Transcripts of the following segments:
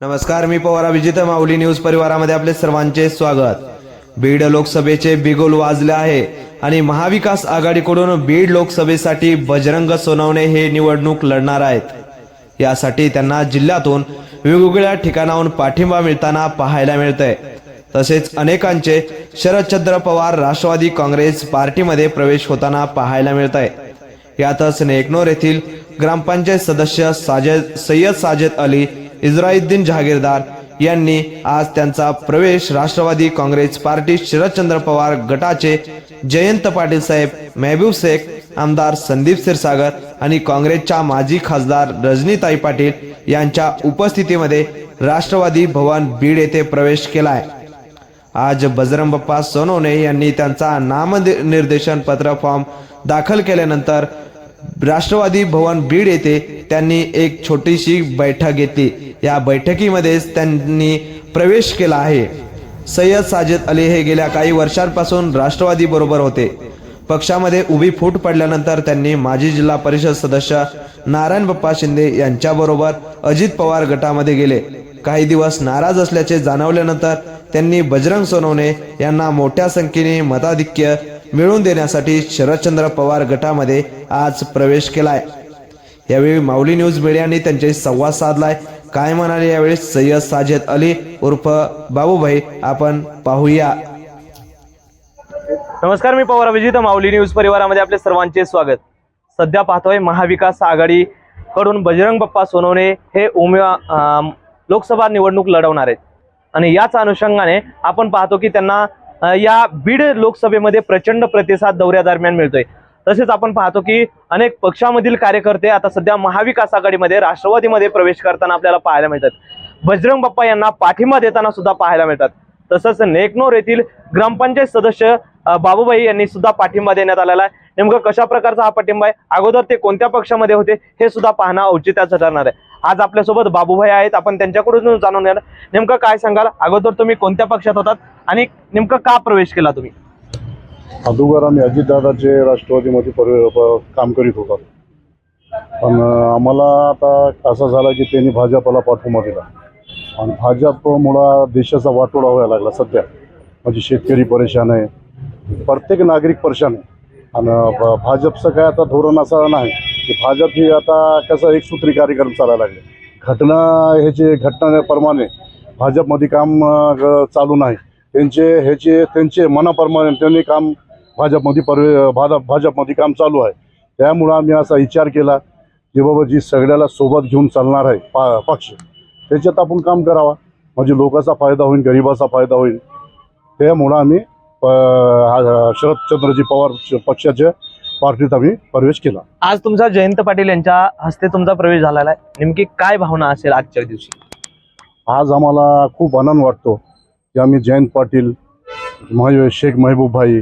नमस्कार मी पवार अभिजित माऊली न्यूज परिवारामध्ये आपले सर्वांचे स्वागत. बीड लोकसभेचे बिगुल वाजले आहे आणि महाविकास आघाडीकडून बीड लोकसभेसाठी बजरंग सोनवणे हे निवडणूक लढणार आहेत. यासाठी त्यांना जिल्ह्यातून वेगवेगळ्या ठिकाणाहून पाठिंबा मिळताना पाहायला मिळतंय. तसेच अनेकांचे शरदचंद्र पवार राष्ट्रवादी काँग्रेस पार्टीमध्ये प्रवेश होताना पाहायला मिळत आहे यातच नेकनोर येथील ग्रामपंचायत सदस्य साजेद सय्यद साजेद अली इस्राईद्दीन जहागीरदार यांनी आज त्यांचा प्रवेश राष्ट्रवादी काँग्रेस पार्टी शरदचंद्र पवार गटाचे जयंत पाटील साहेब मेहबूब शेख आमदार संदीप क्षीरसागर आणि काँग्रेसच्या माजी खासदार रजनीताई पाटील यांच्या उपस्थितीमध्ये राष्ट्रवादी भवन बीड येथे प्रवेश केलाय. आज बजरंग बप्पा सोनवणे यांनी त्यांचा नामनिर्देशन पत्र फॉर्म दाखल केल्यानंतर राष्ट्रवादी भवन बीड येथे त्यांनी एक छोटीशी बैठक घेतली. या बैठकीमध्येच त्यांनी प्रवेश केला आहे. सय्यद साजिद अली हे गेल्या काही वर्षांपासून राष्ट्रवादी बरोबर होते. पक्षामध्ये उभी फूट पडल्यानंतर त्यांनी माजी जिल्हा परिषद सदस्य नारायण बाप्पा शिंदे यांच्याबरोबर अजित पवार गटामध्ये गेले. काही दिवस नाराज असल्याचे जाणवल्यानंतर त्यांनी बजरंग सोनवणे यांना मोठ्या संख्येने मताधिक्य मिळवून देण्यासाठी शरदचंद्र पवार गटामध्ये आज प्रवेश केलाय. यावेळी माऊली न्यूज मीडियाने त्यांच्याशी संवाद साधलाय. काय म्हणाले यावेळी सय्यद साजेद अली उर्फ बाबूभाई? आपण पाहूया. नमस्कार मी पवार अभिजित माऊली न्यूज परिवारामध्ये आपले सर्वांचे स्वागत. सध्या पाहतोय महाविकास आघाडी कडून बजरंग बाप्पा सोनवणे हे उमेवा लोकसभा निवडणूक लढवणार आहेत. आणि याच अनुषंगाने आपण पाहतो की त्यांना या बीड लोकसभेमध्ये प्रचंड प्रतिसाद दौऱ्यादरम्यान मिळतोय. तसेच आपण पाहतो की अनेक पक्षामधील कार्यकर्ते आता सध्या महाविकास आघाडीमध्ये राष्ट्रवादीमध्ये प्रवेश करताना आपल्याला पाहायला मिळतात. बजरंग बाप्पा यांना पाठिंबा देताना सुद्धा पाहायला मिळतात. तसंच नेकनोर येथील ग्रामपंचायत सदस्य बाबूबाई यांनी सुद्धा पाठिंबा देण्यात आलेला आहे. नेमकं कशा प्रकारचा हा पाठिंबा आहे? अगोदर ते कोणत्या पक्षामध्ये होते? हे सुद्धा पाहणं औचित्याचं ठरणार आहे. आज आपल्यासोबत बाबूभाई आहेत. आपण त्यांच्याकडून जाणून घेणार. नेमकं काय सांगाल? अगोदर तुम्ही कोणत्या पक्षात होतात आणि नेमकं का प्रवेश केला तुम्ही? अगोदर आम्ही अजितदादाचे राष्ट्रवादीमध्ये काम करीत होतो. पण आम्हाला आता असं झालं की त्यांनी भाजपला पाठिंबा दिला. आणि भाजपमुळं देशाचा वाटोळा व्हायला लागला सध्या. म्हणजे शेतकरी परेशान आहे. प्रत्येक नागरिक परेशान आहे. आणि भाजपचं काय आता धोरण असं नाही. की भाजप ही आता कसं एकसूत्री कार्यक्रम चालायला लागले. घटना ह्याचे घटनाप्रमाणे भाजपमध्ये काम ग- चालू नाही. त्यांचे ह्याचे त्यांचे मनाप्रमाणे त्यांनी काम भाजपमध्ये परवे भाजप भाजपमध्ये काम चालू आहे. त्यामुळं आम्ही असा विचार केला की बाबा जी सगळ्याला सोबत घेऊन चालणार आहे पा पक्ष त्याच्यात आपण काम करावा. म्हणजे लोकांचा फायदा होईल गरिबाचा फायदा होईल. त्यामुळं आम्ही प- शरदचंद्रजी पवार पक्षाच्या पार्टीत आम्ही प्रवेश केला. आज तुमचा जयंत पाटील यांच्या हस्ते तुमचा प्रवेश झालेला आहे. नेमकी काय भावना असेल आजच्या दिवशी? आज आम्हाला खूप आनंद वाटतो की आम्ही जयंत पाटील मह शेख महबूब भाई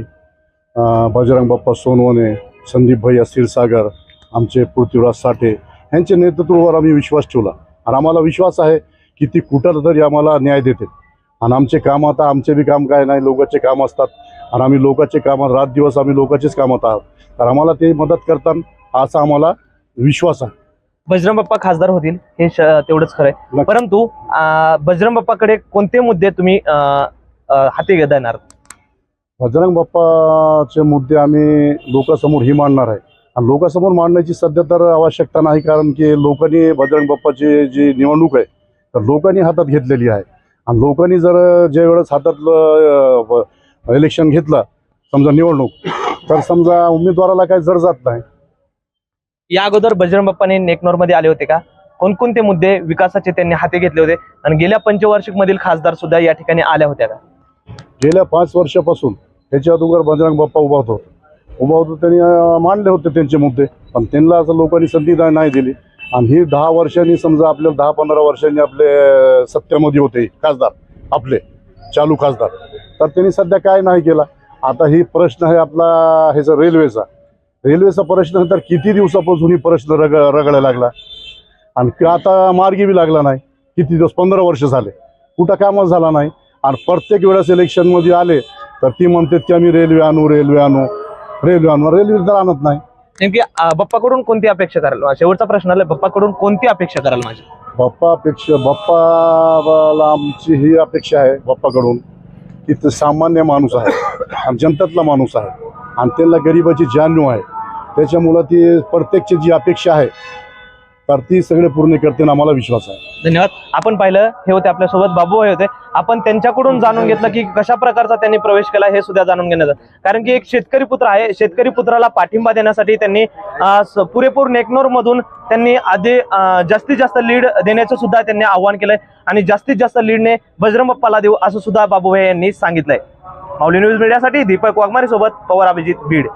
अं, बजरंग बाप्पा सोनवणे संदीप भैया क्षीरसागर आमचे पृथ्वीराज साठे यांच्या नेतृत्वावर आम्ही विश्वास ठेवला. आणि आम्हाला विश्वास आहे की ती कुठं तरी आम्हाला न्याय देते आणि आमचे काम आता आमचे बी काम काय नाही लोकांचे काम असतात. आणि आम्ही लोकांचे कामात रात दिवस आम्ही लोकांचेच कामात आहोत. तर आम्हाला ते मदत करतात असा आम्हाला विश्वास आहे. बजरंग बाप्पा खासदार होतील हे तेवढंच खरंय नक्की. परंतु बजरंग बाप्पाकडे कोणते मुद्दे तुम्ही हाती देणार बजरंग बाप्पाचे मुद्दे आम्ही लोकांसमोर ही मांडणार आहे. आणि लोकांसमोर मांडण्याची सध्या तर आवश्यकता नाही कारण की लोकांनी बजरंग बाप्पाची जी निवडणूक आहे तर लोकांनी हातात घेतलेली आहे. आणि लोकांनी जर ज्या वेळेस हातातलं इलेक्शन घेतलं समजा निवडणूक तर समजा उमेदवाराला काही जर जात नाही. या अगोदर बजरंग बाप्पाने नेकनोरमध्ये आले होते का? कोणकोणते मुद्दे विकासाचे त्यांनी हाती घेतले होते? आणि गेल्या पंचवार्षिक मधील खासदार सुद्धा या ठिकाणी आल्या होत्या का? गेल्या पाच वर्षापासून त्याच्या अगोदर बजरंग बाप्पा उभा होतो. उभा होतो त्यांनी मांडले होते त्यांचे मुद्दे. पण त्यांना असं लोकांनी संधी नाही दिली. आणि ही दहा वर्षांनी समजा आपल्याला दहा पंधरा वर्षांनी आपले सत्तेमध्ये होते खासदार आपले चालू खासदार. तर त्यांनी सध्या काय नाही केला. आता ही प्रश्न आहे आपला ह्याचा रेल्वेचा. रेल्वेचा प्रश्न तर किती दिवसापासून ही प्रश्न रग रगडायला लागला? आणि आता मार्गी बी लागला नाही? किती दिवस? पंधरा वर्ष झाले. कुठं कामच झाला नाही? आणि प्रत्येक वेळेस इलेक्शनमध्ये आले तर ती म्हणतात की आम्ही रेल्वे आणू रेल्वे आणू. रेल्वे आणू. रेल्वे तर आणत नाही. नेमकी बाप्पाकडून कोणती अपेक्षा कराल? शेवटचा प्रश्न आला बाप्पाकडून कोणती अपेक्षा कराल माझी? बाप्पा अपेक्षा बाप्पाला आमची ही अपेक्षा आहे बाप्पाकडून की सामान्य माणूस आहे जनतातला माणूस आहे आणि त्यांना गरिबाची जाणीव आहे. त्याच्यामुळं ती प्रत्येकची जी अपेक्षा आहे तर ती सगळे पूर्ण करते आम्हाला विश्वास आहे. धन्यवाद. आपण पाहिलं हे होते आपल्यासोबत बाबू हे होते. आपण त्यांच्याकडून जाणून घेतलं की कशा प्रकारचा त्यांनी प्रवेश केला हे सुद्धा जाणून घेण्याचं. कारण की एक शेतकरी पुत्र आहे. शेतकरी पुत्राला पाठिंबा देण्यासाठी त्यांनी पुरेपूर नेकनोर मधून त्यांनी आधी जास्तीत जास्त लीड देण्याचं सुद्धा त्यांनी आव्हान केलंय. आणि जास्तीत जास्त लीडने बजरंग बाप्पाला देऊ असं सुद्धा बाबू यांनी सांगितलंय. माऊली न्यूज मीडियासाठी दीपक वाघमारे सोबत पवार अभिजित बीड.